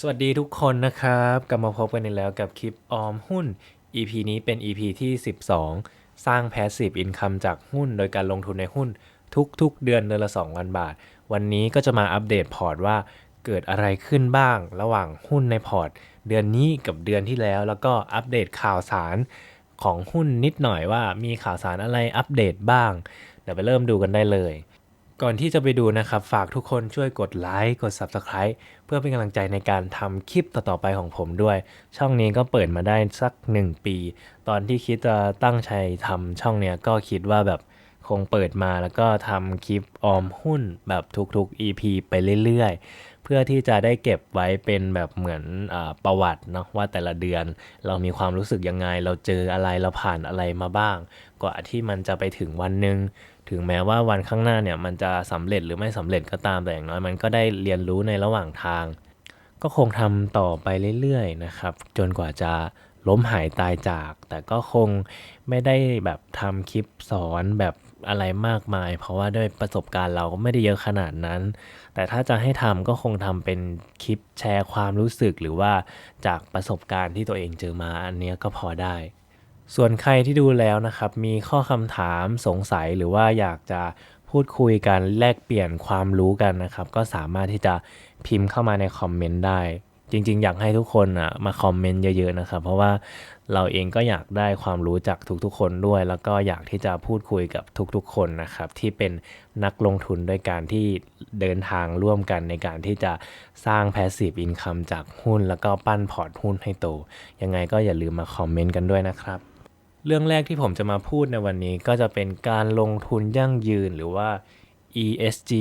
สวัสดีทุกคนนะครับ กลับมาพบกันอีกแล้วกับคลิปออมหุ้น EP นี้เป็น EP ที่ 12 สร้าง Passive Income จากหุ้น โดยการลงทุนในหุ้นทุกๆ เดือนเดือนละ 2,000 บาท วันนี้ก็จะมาอัปเดตพอร์ตว่าเกิดอะไรขึ้นบ้าง ระหว่างหุ้นในพอร์ต เดือนนี้กับเดือนที่แล้ว แล้วก็อัปเดตข่าวสารของหุ้นนิดหน่อยว่ามีข่าวสารอะไรอัปเดตบ้าง เดี๋ยวไปเริ่มดูกันได้เลย ก่อนที่จะไปดูนะครับ ฝากทุกคนช่วยกดไลค์กด Subscribe เพื่อเป็นกำลังใจในการทำคลิปต่อๆไปของผมด้วย ช่องนี้ก็เปิดมาได้สัก 1 ปี ตอนที่คิดจะตั้งใจทำช่องเนี้ยก็คิดว่าแบบคงเปิดมาแล้วก็ทำคลิปออมหุ้นแบบทุกๆ EP ไปเรื่อยๆ เพื่อที่จะได้เก็บไว้เป็นแบบเหมือนอประวัติเนาะว่าแต่ละเดือน เรามีความรู้สึกยังไง เราเจออะไรเราผ่านอะไรมาบ้าง กว่าที่มันจะไปถึงวันหนึ่ง ถึงแม้ว่าวันข้างหน้าเนี่ยมันจะสำเร็จหรือไม่สำเร็จก็ตามแต่อย่างน้อยมันก็ได้เรียนรู้ในระหว่างทาง ก็คงทำต่อไปเรื่อยๆนะครับ จนกว่าจะล้มหายตายจาก แต่ก็คงไม่ได้แบบทำคลิปสอนแบบอะไรมากมาย เพราะว่าด้วยประสบการณ์เราก็ไม่ได้เยอะขนาดนั้น แต่ถ้าจะให้ทำก็คงทำเป็นคลิปแชร์ความรู้สึกหรือว่าจากประสบการณ์ที่ตัวเองเจอมาอันเนี้ยก็พอได้ ส่วนใครที่ดูแล้วนะครับ มีข้อคำถามสงสัยหรือว่าอยากจะพูดคุยกันแลกเปลี่ยนความรู้กันนะครับ ก็สามารถที่จะพิมพ์เข้ามาในคอมเมนต์ได้ จริง ๆ อยากให้ทุกคนอะมาคอมเมนต์เยอะๆนะครับ เพราะว่าเราเองก็อยากได้ความรู้จากทุกๆ คนด้วย แล้วก็อยากที่จะพูดคุยกับทุกๆ คนนะครับ ที่เป็นนักลงทุนด้วยการที่เดินทางร่วมกันในการที่จะสร้าง Passive Income จากหุ้น แล้วก็ปั้นพอร์ตหุ้นให้โต ยังไงก็อย่าลืมมาคอมเมนต์กันด้วยนะครับ เรื่องแรกที่ผมจะมาพูดในวันนี้ก็จะเป็นการลงทุนยั่งยืนหรือว่า ESG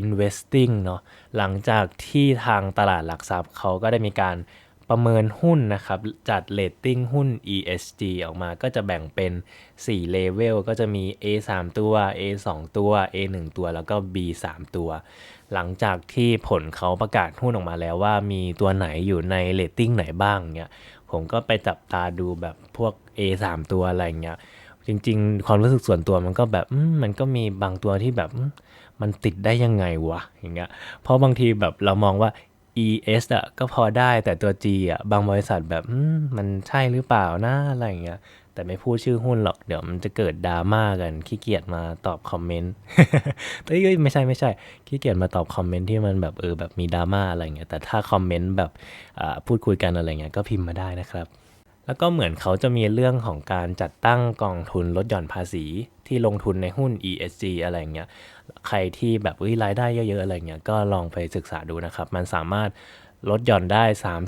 investing เนาะหลังจากที่ทางตลาดหลักทรัพย์เขาก็ได้มีการประเมินหุ้นนะครับ จัดเรตติ้งหุ้น ESG ออกมาก็จะแบ่งเป็น4เลเวลก็จะมี A 3 ตัว A 2 ตัว A 1 ตัวแล้วก็ B 3 ตัว หลังจากที่ผลเขาประกาศหุ้นออกมาแล้วว่ามีตัวไหนอยู่ในเรตติ้งไหนบ้างเนี่ยผมก็ไปจับตาดูแบบพวก A 3ตัวอะไรเงี้ยจริง ๆ ความรู้สึกส่วนตัวมันก็แบบมันก็มีบางตัวที่แบบมันติดได้ยังไงวะอย่างเงี้ยเพราะบางทีแบบเรามองว่า ES อะก็พอได้แต่ตัว G อะบางบริษัทแบบมมันใช่หรือเปล่านะอะไรอย่างเงี้ย แต่ไม่พูดชื่อหุ้นหรอก เดี๋ยวมันจะเกิดดราม่ากัน ขี้เกียจมาตอบคอมเมนต์เอ้ยเอ้ยไม่ใช่ไม่ใช่ ขี้เกียจมาตอบคอมเมนต์ที่มันแบบเออแบบมีดราม่าอะไรเงี้ย แต่ถ้าคอมเมนต์แบบอ่าพูดคุยกันอะไรเงี้ยก็พิมพ์มาได้นะครับ แล้วก็เหมือนเขาจะมีเรื่องของการจัดตั้งกองทุนลดหย่อนภาษีที่ลงทุนในหุ้น ESG อะไรเงี้ย ใครที่แบบวิรายได้เยอะๆอะไรเงี้ย ก็ลองไปศึกษาดูนะครับ มันสามารถลดหย่อนได้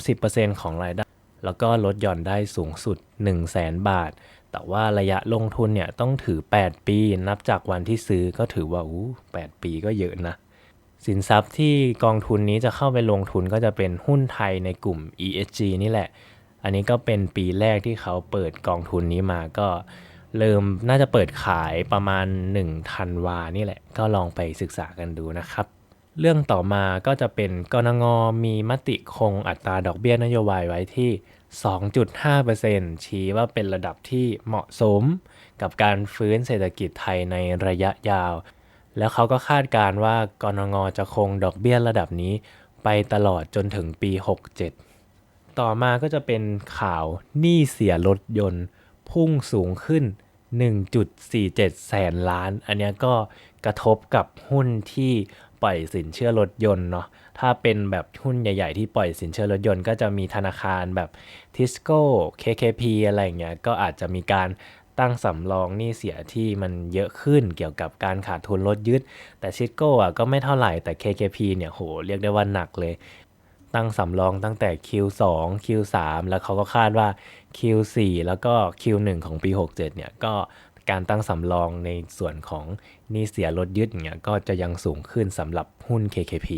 30%ของรายได้ แล้วก็ลดหย่อนได้สูงสุด 1 0 0 0 0แสนบาท แต่ว่าระยะลงทุนเนี่ยต้องถือ 8 ปี นับจากวันที่ซื้อก็ถือว่าอู้8ปีก็เยอะนะ สินทรัพย์ที่กองทุนนี้จะเข้าไปลงทุนก็จะเป็นหุ้นไทยในกลุ่ม ESG นี่แหละ อันนี้ก็เป็นปีแรกที่เขาเปิดกองทุนนี้มาก็เริ่มน่าจะเปิดขายประมาณ1ธันวานี่แหละ ก็ลองไปศึกษากันดูนะครับ เรื่องต่อมาก็จะเป็นกรงงมีมติคงอัตราดอกเบี้ยนโยบายไว้ที่ 2.5%ชี้ว่าเป็นระดับที่เหมาะสม กับการฟื้นเศรษฐกิจไทยในระยะยาว แล้วเขาก็คาดการณ์ว่ากรงงจะคงดอกเบี้ยระดับนี้ไปตลอดจนถึงปี 67 ต่อมาก็จะเป็นข่าวหนี้เสียรถยนต์ พุ่งสูงขึ้น 1.47 แสนล้าน อันนี้ก็กระทบกับหุ้นที่ปล่อยสินเชื่อรถยนต์เนาะ ถ้าเป็นแบบหุ้นใหญ่ ๆ ที่ปล่อยสินเชื่อรถยนต์ก็จะมีธนาคารแบบทิสโก้ KKP อะไรอย่างเงี้ย ก็อาจจะมีการตั้งสำรองหนี้เสียที่มันเยอะขึ้นเกี่ยวกับการขาดทุนรถยึด แต่ชิโก้อะก็ไม่เท่าไหร่แต่ KKP เนี่ยโหเรียกได้ว่าหนักเลย ตั้งสำรองตั้งแต่ Q2 Q3 แล้วเขาก็คาดว่า Q4 แล้วก็ Q1 ของปี 67 เนี่ยก็การตั้งสำรองในส่วนของนี้เสียรถยึดเนี่ยก็จะยังสูงขึ้นสำหรับหุ้น KKP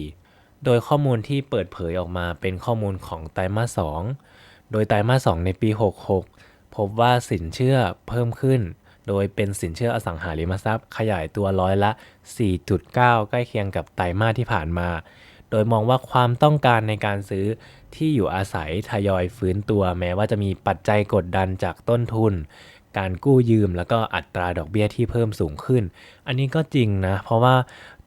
โดยข้อมูลที่เปิดเผยออกมาเป็นข้อมูลของไตรมาส 2 โดยไตรมาส 2 ในปี 66 พบว่าสินเชื่อเพิ่มขึ้น โดยเป็นสินเชื่ออสังหาริมทรัพย์ ขยายตัวร้อยละ 4.9 ใกล้เคียงกับไตรมาสที่ผ่านมา โดยมองว่าความต้องการในการซื้อที่อยู่อาศัยทยอยฟื้นตัว แม้ว่าจะมีปัจจัยกดดันจากต้นทุน การกู้ยืมแล้วก็อัตราดอกเบี้ยที่เพิ่มสูงขึ้น อันนี้ก็จริงนะ เพราะว่า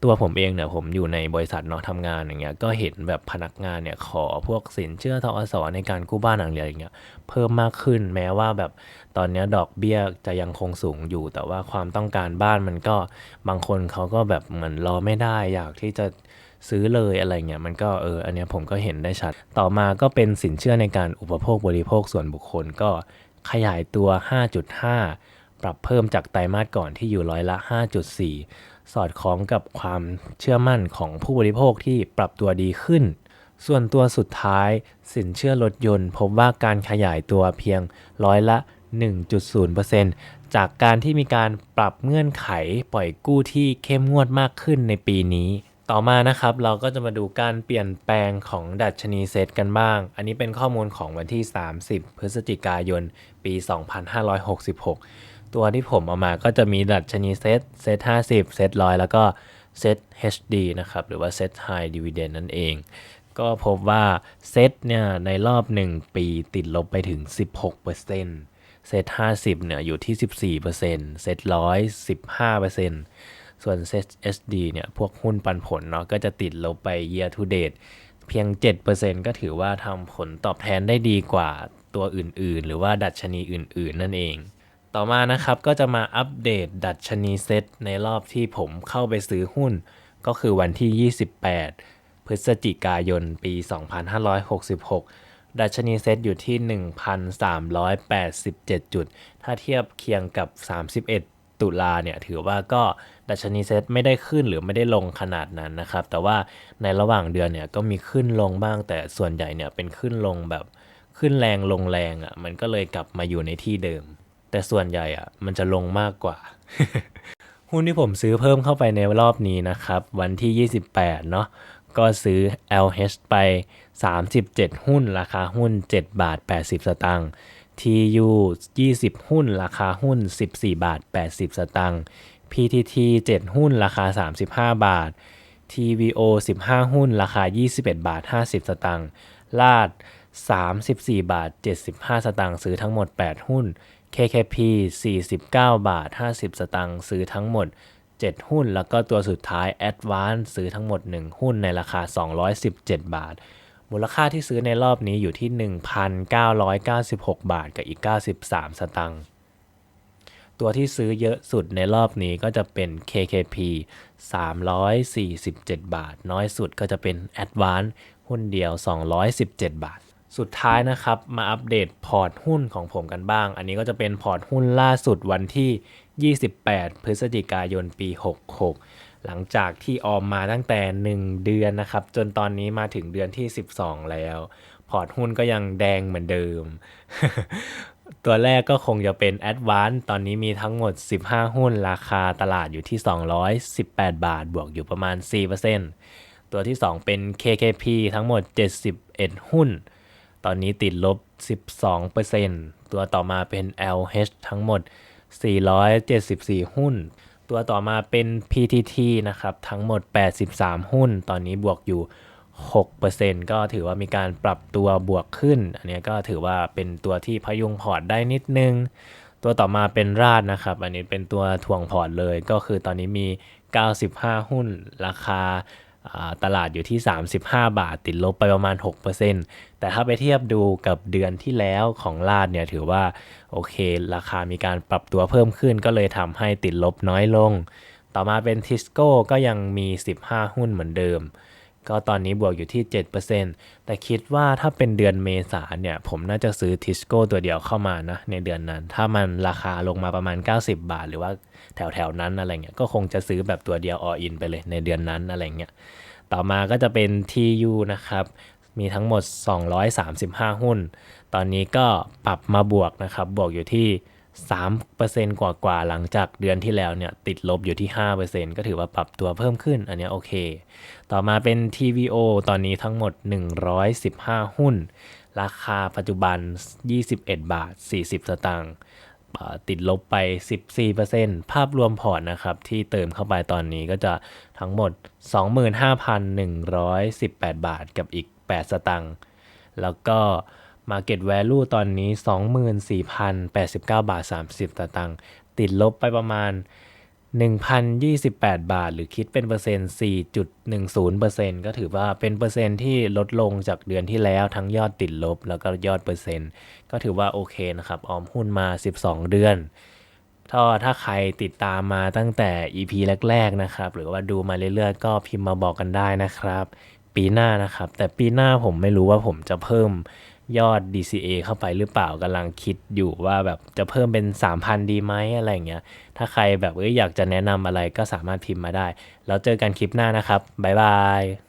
ตัวผมเองเนี่ยผมอยู่ในบริษัทเนาะทำงานอย่างเงี้ยก็เห็นแบบพนักงานเนี่ยขอพวกสินเชื่อทกสอในการกู้บ้านอะไรอย่างเงี้ยเพิ่มมากขึ้นแม้ว่าแบบตอนนี้ดอกเบี้ยจะยังคงสูงอยู่ แต่ว่าความต้องการบ้านมันก็บางคนเขาก็แบบเหมือนรอไม่ได้อยากที่จะ ซื้อเลยอะไรเงี้ยมันก็เอออันนี้ผมก็เห็นได้ชัด ต่อมาก็เป็นสินเชื่อในการอุปโภคบริโภคส่วนบุคคลก็ขยายตัว 5.5 ปรับเพิ่มจากไตรมาสก่อนที่อยู่ร้อยละ 5.4 สอดคล้องกับความเชื่อมั่นของผู้บริโภคที่ปรับตัวดีขึ้น ส่วนตัวสุดท้าย สินเชื่อรถยนต์ พบว่าการขยายตัวเพียงร้อยละ 1.0%จากการที่มีการปรับเงื่อนไขปล่อยกู้ที่เข้มงวดมากขึ้นในปีนี้ ต่อมานะครับเราก็จะมาดูการเปลี่ยนแปลงของดัชนีเซตกันบ้าง อันนี้เป็นข้อมูลของวันที่ 30 พฤศจิกายน ปี 2566 ตัวที่ผมเอามาก็จะมีดัชนีเซตเซต50 เซตร้อยแล้วก็เซต HD นะครับ หรือว่าเซต High Dividend นั่นเอง ก็พบว่าเซตเนี่ยในรอบ 1 ปีติดลบไปถึง 16%เซต50เนี่ยอยู่ที่ 14%เซตร้อย15% ส่วนเซต SD เนี่ยพวกหุ้นปันผลเนาะก็จะติดลบไป year to date เพียง 7%ก็ถือว่าทำผลตอบแทนได้ดีกว่าตัวอื่นๆ หรือว่าดัชนีอื่นๆ นั่นเอง ต่อมานะครับก็จะมาอัปเดตดัชนีเซตในรอบที่ผมเข้าไปซื้อหุ้น ก็คือวันที่ 28 พฤศจิกายน ปี 2566 ดัชนีเซตอยู่ที่ 1,387 จุด ถ้าเทียบเคียงกับ 31 ตุลาเนี่ยถือว่าก็ ดัชนีเซตไม่ได้ขึ้นหรือไม่ได้ลงขนาดนั้นนะครับ แต่ว่าในระหว่างเดือนเนี่ยก็มีขึ้นลงบ้าง แต่ส่วนใหญ่เนี่ยเป็นขึ้นลงแบบขึ้นแรงลงแรงอะ่ะ มันก็เลยกลับมาอยู่ในที่เดิม แต่ส่วนใหญ่อะ่ะ มันจะลงมากกว่า หุ้นที่ผมซื้อเพิ่มเข้าไปในรอบนี้นะครับ วันที่ 28 เนาะก็ซื้อ LH ไป 37 หุ้น ราคาหุ้น 7 บาท 80 สตางค์ TU 20 หุ้น ราคาหุ้น 14 บาท 80 สตางค์ PTT 7 หุ้นราคา 35 บาท TVO 15 หุ้นราคา 21 บาท 50 สตางค์ลาด 34 บาท 75 สตางค์ซื้อทั้งหมด 8 หุ้น KKP 49 บาท 50 สตางค์ซื้อทั้งหมด 7 หุ้น แล้วก็ตัวสุดท้าย Advance ซื้อทั้งหมด 1 หุ้นในราคา 217 บาท มูลค่าที่ซื้อในรอบนี้อยู่ที่ 1,996 บาทกับอีก 93 สตางค์ ตัวที่ซื้อเยอะสุดในรอบนี้ก็จะเป็น KKP 347 บาท น้อยสุดก็จะเป็น Advance หุ้นเดียว 217 บาท สุดท้ายนะครับ มาอัปเดตพอร์ตหุ้นของผมกันบ้าง อันนี้ก็จะเป็นพอร์ตหุ้นล่าสุดวันที่ 28 พฤศจิกายนปี 66 หลังจากที่ออมมาตั้งแต่ 1 เดือนนะครับ จนตอนนี้มาถึงเดือนที่ 12 แล้ว พอร์ตหุ้นก็ยังแดงเหมือนเดิม ตัวแรกก็คงจะเป็น Advance ตอนนี้มีทั้งหมด 15 หุ้นราคาตลาดอยู่ที่ 218 บาท บวกอยู่ประมาณ 4%ตัวที่ 2 เป็น KKP ทั้งหมด 71 หุ้น ตอนนี้ติดลบ 12%ตัวต่อมาเป็น LH ทั้งหมด 474 หุ้น ตัวต่อมาเป็น PTT นะครับ ทั้งหมด 83 หุ้น ตอนนี้บวกอยู่ 6%ก็ถือว่ามีการปรับตัวบวกขึ้น อันนี้ก็ถือว่าเป็นตัวที่พยุงพอร์ตได้นิดนึง ตัวต่อมาเป็นราดนะครับ อันนี้เป็นตัวถ่วงพอร์ตเลย ก็คือตอนนี้มี 95 หุ้น ราคาตลาดอยู่ที่ 35 บาทติดลบไปประมาณ 6%แต่ถ้าไปเทียบดูกับเดือนที่แล้วของลาดเนี่ยถือว่า โอเค ราคามีการปรับตัวเพิ่มขึ้น ก็เลยทำให้ติดลบน้อยลง ต่อมาเป็นทิสโก้ก็ยังมี 15 หุ้นเหมือนเดิม ก็ตอนนี้บวกอยู่ที่ 7%แต่คิดว่าถ้าเป็นเดือนเมษาเนี่ย ผมน่าจะซื้อทิสโก้ตัวเดียวเข้ามานะ ในเดือนนั้น ถ้ามันราคาลงมาประมาณ 90 บาท หรือว่าแถวแถวนั้นอะไรเงี้ย ก็คงจะซื้อแบบตัวเดียว all in ไปเลยในเดือนนั้นอะไรเงี้ย ต่อมาก็จะเป็น TU นะครับ มีทั้งหมด 235 หุ้น ตอนนี้ก็ปรับมาบวกนะครับ บวกอยู่ที่ 3%กว่ากว่าหลังจากเดือนที่แล้วเนี่ยติดลบอยู่ที่ 5%ก็ถือว่าปรับตัวเพิ่มขึ้น อันนี้โอเค ต่อมาเป็น TVO ตอนนี้ทั้งหมด 115 หุ้น ราคาปัจจุบัน 21 บาท 40 สตางค์ติดลบไป 14%ภาพรวมพอร์ตนะครับ ที่เติมเข้าไปตอนนี้ก็จะทั้งหมด 25,118 บาทกับอีก 8 สตางค์แล้วก็ Market Value ตอนนี้ 24,089 บาท 30สตางค์ติดลบไปประมาณ 1,028 บาท หรือคิดเป็นเปอร์เซ็นต์ 4.10%ก็ถือว่าเป็นเปอร์เซ็นต์ที่ลดลงจากเดือนที่แล้วทั้งยอดติดลบแล้วก็ยอดเปอร์เซ็นต์ ก็ถือว่าโอเคนะครับออมหุ้นมา 12 เดือนถ้าถ้าใครติดตามมาตั้งแต่ EP แรกๆนะครับ หรือว่าดูมาเรื่อยๆ ก็พิมพ์มาบอกกันได้นะครับ ปีหน้านะครับ แต่ปีหน้าผมไม่รู้ว่าผมจะเพิ่ม ยอด DCA เข้าไปหรือเปล่ากำลังคิดอยู่ว่าแบบจะเพิ่มเป็น 3,000 ดีไหมอะไรอย่างเงี้ย ถ้าใครแบบเอ้ยอยากจะแนะนำอะไรก็สามารถพิมพ์มาได้ แล้วเจอกันคลิปหน้านะครับ บ๊ายบาย